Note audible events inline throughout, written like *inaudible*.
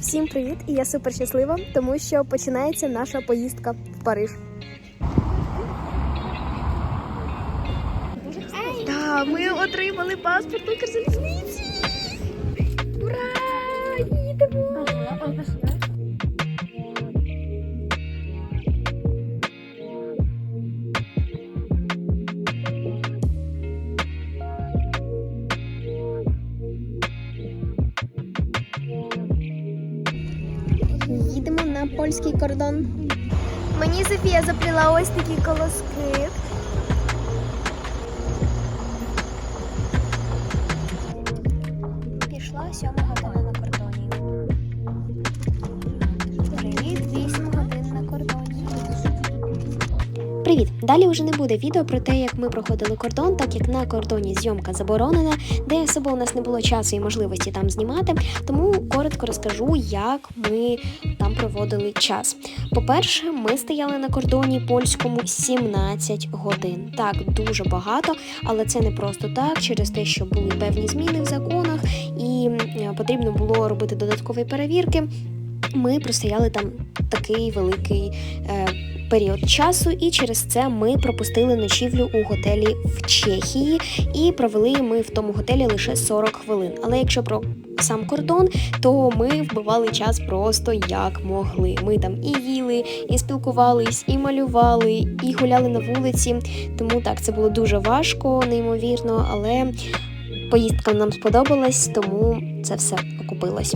Всім привіт! І я супер щаслива, тому що починається наша поїздка в Париж. Та, ми отримали паспорт Укрзалізниці! Польський кордон. Мені Софія запліла ось такі колоски. Привіт! Далі вже не буде відео про те, як ми проходили кордон, так як на кордоні зйомка заборонена, де особо у нас не було часу і можливості там знімати. Тому коротко розкажу, як ми там проводили час. По-перше, ми стояли на кордоні польському 17 годин. Так, дуже багато, але це не просто так, через те, що були певні зміни в законах, і потрібно було робити додаткові перевірки. Ми простояли там такий великий е, період часу, і через це ми пропустили ночівлю у готелі в Чехії, і провели ми в тому готелі лише 40 хвилин. Але якщо про сам кордон, то ми вбивали час просто як могли. Ми там і їли, і спілкувались, і малювали, і гуляли на вулиці. Тому так, це було дуже важко, неймовірно, але поїздка нам сподобалась, тому це все окупилось.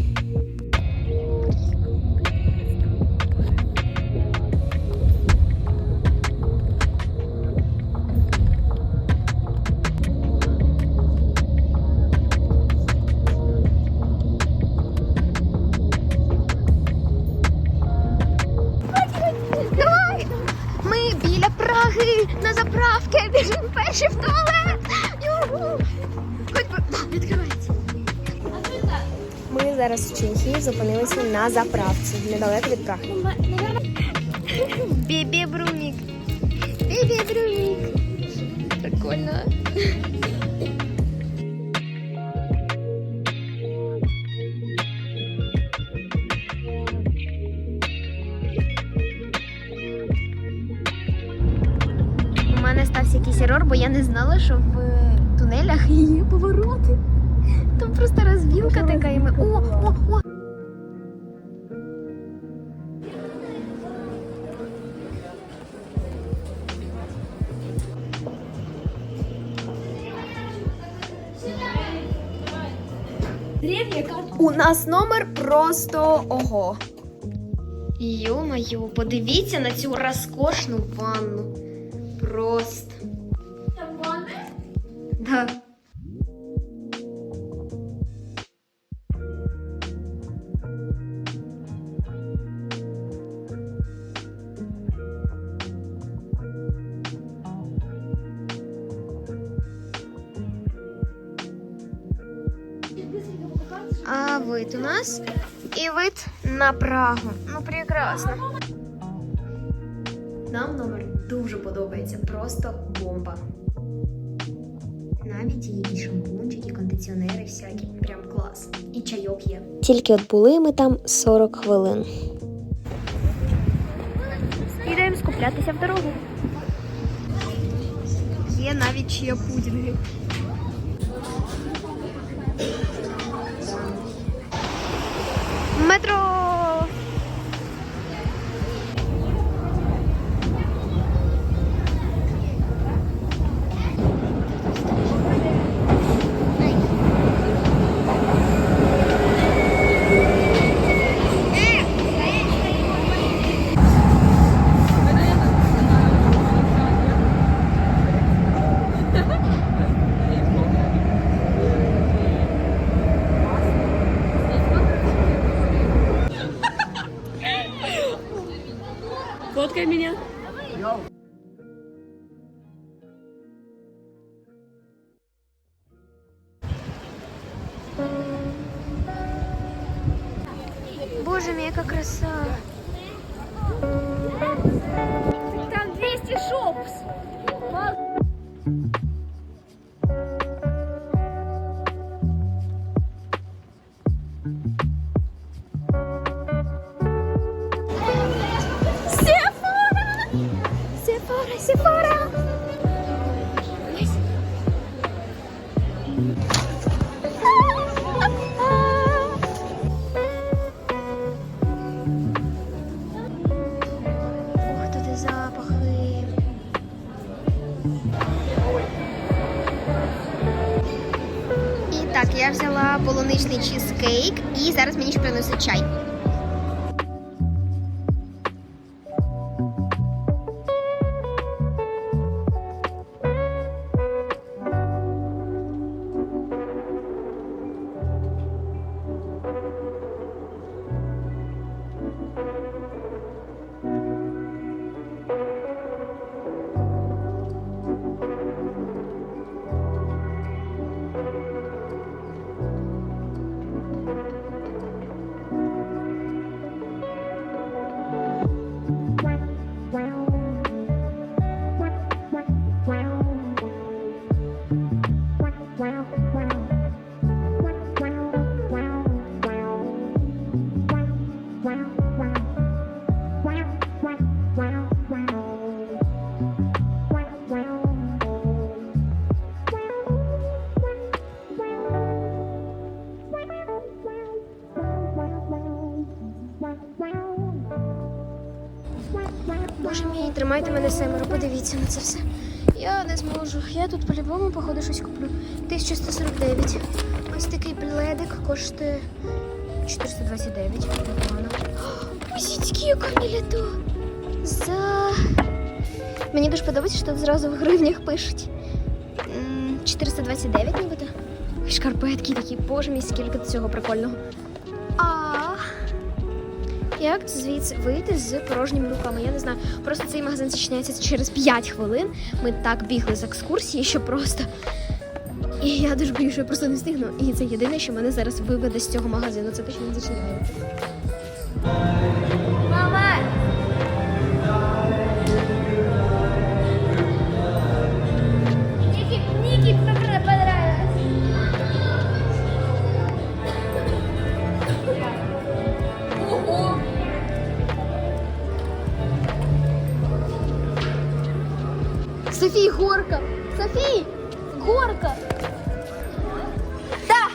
Біжимо в туалет. Відкривається. Ми зараз в Чехії зупинилися на заправці недалеко від Праги. Бібі Брумік. Бібі Брумік. Прикольно. Бо я не знала, що в тунелях *laughs* є повороти. Там просто розвілка така і ми. О, о, о! У нас номер просто ого. Йо-моє, подивіться на цю розкошну ванну. Просто. Да. А вид у нас и вид на Прагу. Ну, прекрасно. Нам номер дуже подобається, просто бомба. Навіть є якісь шампунчики, кондиціонери всякі, прям клас. І чайок є. Тільки от були ми там 40 хвилин. Йдемо скуплятися в дорогу. Є навіть чия пудінги. Метро! Фоткай меня. Боже мой, яка краса! Там 200 шопс. Полуничний чізкейк і зараз мені ще принесуть чай. Тримайте мене семеро, подивіться на це все. Я не зможу. Я тут по-любому, походу, щось куплю. 1149. Ось такий пледик коштує 429. Непогано. Яка. За. Мені дуже подобається, що тут зразу в гривнях пишуть. 429 нібито. Шкарпетки такі, боже мій, скільки цього прикольного. Як звідси вийти з порожніми руками? Я не знаю. Просто цей магазин зачиняється через 5 хвилин. Ми так бігли з екскурсії, що просто. І я дуже боюся, що я просто не встигну. І це єдине, що мене зараз виведе з цього магазину. Це те, що він. Софии горка. Софии горка. Да.